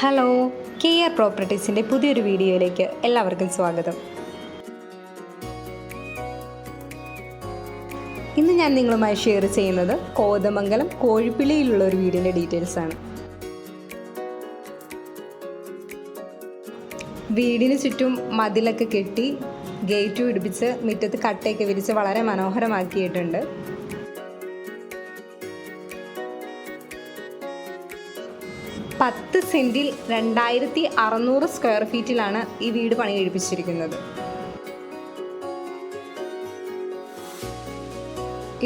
Hello K R പ്രോപ്പർട്ടീസിന്റെ പുതിയൊരു വീഡിയോയിലേക്ക് എല്ലാവർക്കും സ്വാഗതം. ഇന്ന് ഞാൻ നിങ്ങളുമായി ഷെയർ ചെയ്യുന്നത് കോതമംഗലം കോഴിപ്പിള്ളിയിലുള്ള ഒരു വീടിന്റെ ഡീറ്റെയിൽസ് ആണ്. വീടിന് ചുറ്റും മതിലൊക്കെ കെട്ടി ഗേറ്റ് പിടിപ്പിച്ച് മുറ്റത്ത് കട്ടയൊക്കെ വിരിച്ച് വളരെ മനോഹരമാക്കിയിട്ടുണ്ട്. പത്ത് സെന്റിൽ രണ്ടായിരത്തി അറുന്നൂറ് സ്ക്വയർ ഫീറ്റിലാണ് ഈ വീട് പണി കഴിപ്പിച്ചിരിക്കുന്നത്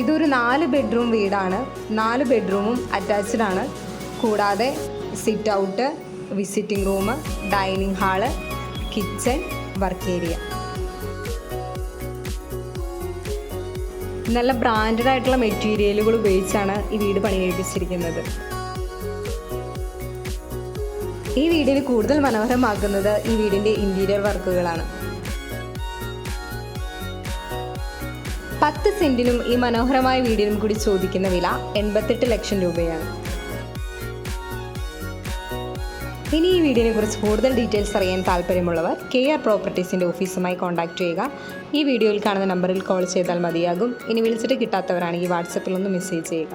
ഇതൊരു നാല് ബെഡ്റൂം വീടാണ്. നാല് ബെഡ്റൂമും അറ്റാച്ച്ഡ് ആണ്. കൂടാതെ sit out visiting room dining hall kitchen work area. നല്ല ബ്രാൻഡഡ് ആയിട്ടുള്ള മെറ്റീരിയലുകൾ ഉപയോഗിച്ചാണ് ഈ വീട് പണി കഴിപ്പിച്ചിരിക്കുന്നത് ഈ വീടിന് കൂടുതൽ മനോഹരമാക്കുന്നത് ഈ വീടിന്റെ ഇന്റീരിയർ വർക്കുകളാണ് പത്ത് സെന്റിനും ഈ മനോഹരമായ വീടിനും കൂടി ചോദിക്കുന്ന വില എൺപത്തെട്ട് ലക്ഷം രൂപയാണ്. ഇനി ഈ വീടിനെ കുറിച്ച് കൂടുതൽ ഡീറ്റെയിൽസ് അറിയാൻ താല്പര്യമുള്ളവർ കെ ആർ പ്രോപ്പർട്ടീസിന്റെ ഓഫീസുമായി കോൺടാക്ട് ചെയ്യുക. ഈ വീഡിയോയിൽ കാണുന്ന നമ്പറിൽ കോൾ ചെയ്താൽ മതിയാകും. ഇനി വിളിച്ചിട്ട് കിട്ടാത്തവരാണെങ്കിൽ വാട്സപ്പിൽ ഒന്ന് മെസ്സേജ് ചെയ്യുക.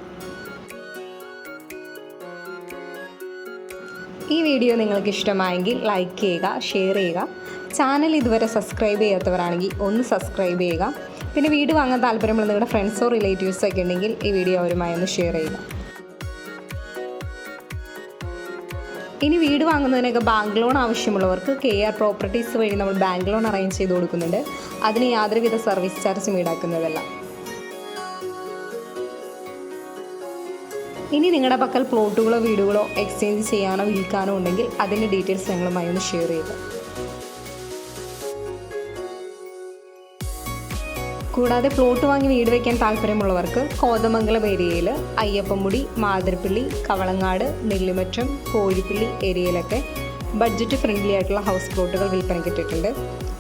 ഈ വീഡിയോ നിങ്ങൾക്ക് ഇഷ്ടമായെങ്കിൽ ലൈക്ക് ചെയ്യുക ഷെയർ ചെയ്യുക. ചാനൽ ഇതുവരെ സബ്സ്ക്രൈബ് ചെയ്യാത്തവരാണെങ്കിൽ ഒന്ന് സബ്സ്ക്രൈബ് ചെയ്യുക. പിന്നെ വീട് വാങ്ങാൻ താല്പര്യമുള്ള നിങ്ങളുടെ ഫ്രണ്ട്സോ റിലേറ്റീവ്സോ ഒക്കെ ഉണ്ടെങ്കിൽ ഈ വീഡിയോ അവരുമായി ഒന്ന് ഷെയർ ചെയ്യുക. ഇനി വീട് വാങ്ങുന്നതിനൊക്കെ ബാങ്ക് ലോൺ ആവശ്യമുള്ളവർക്ക് കെ ആർ പ്രോപ്പർട്ടീസ് വഴി നമ്മൾ ബാങ്ക് ലോൺ അറേഞ്ച് ചെയ്ത് കൊടുക്കുന്നുണ്ട്. അതിന് യാതൊരുവിധ സർവീസ് ചാർജും ഈടാക്കുന്നതല്ല. ഇനി നിങ്ങളുടെ പക്കൽ പ്ലോട്ടുകളോ വീടുകളോ എക്സ്ചേഞ്ച് ചെയ്യാനോ വിൽക്കാനോ ഉണ്ടെങ്കിൽ അതിന്റെ ഡീറ്റെയിൽസ് ഞങ്ങളുമായി ഒന്ന് ഷെയർ ചെയ്യുക. കൂടാതെ പ്ലോട്ട് വാങ്ങി വീട് വയ്ക്കാൻ താല്പര്യമുള്ളവർക്ക് കോതമംഗലം ഏരിയയിൽ അയ്യപ്പമുടി മാതിരപ്പള്ളി കവളങ്ങാട് നെല്ലിമറ്റം കോഴിപ്പള്ളി ഏരിയയിലൊക്കെ ബഡ്ജറ്റ് ഫ്രണ്ട്ലി ആയിട്ടുള്ള ഹൗസ് പ്ലോട്ടുകൾ വിൽപ്പനയ്ക്ക് ഇട്ടിട്ടുണ്ട്.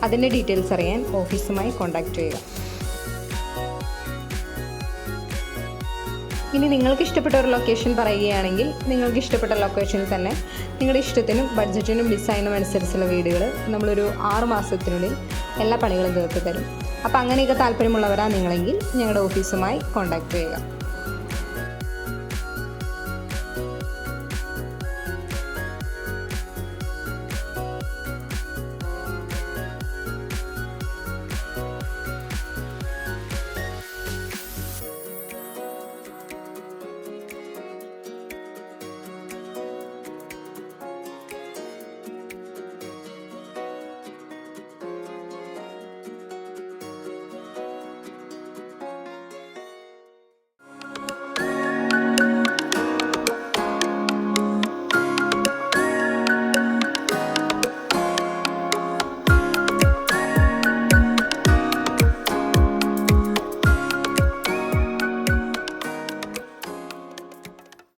അതിന്റെ ഡീറ്റെയിൽസ് അറിയാൻ ഓഫീസുമായി കോൺടാക്റ്റ് ചെയ്യുക. ഇനി നിങ്ങൾക്ക് ഇഷ്ടപ്പെട്ട ഒരു ലൊക്കേഷൻ പറയുകയാണെങ്കിൽ നിങ്ങൾക്ക് ഇഷ്ടപ്പെട്ട ലൊക്കേഷനിൽ തന്നെ നിങ്ങളുടെ ഇഷ്ടത്തിനും ബഡ്ജറ്റിനും ഡിസൈനും അനുസരിച്ചുള്ള വീടുകൾ നമ്മളൊരു ആറ് മാസത്തിനുള്ളിൽ എല്ലാ പണികളും തീർത്ത് തരും. അപ്പോൾ അങ്ങനെയൊക്കെ താല്പര്യമുള്ളവരാണ് നിങ്ങളെങ്കിൽ ഞങ്ങളുടെ ഓഫീസുമായി കോൺടാക്റ്റ് ചെയ്യുക.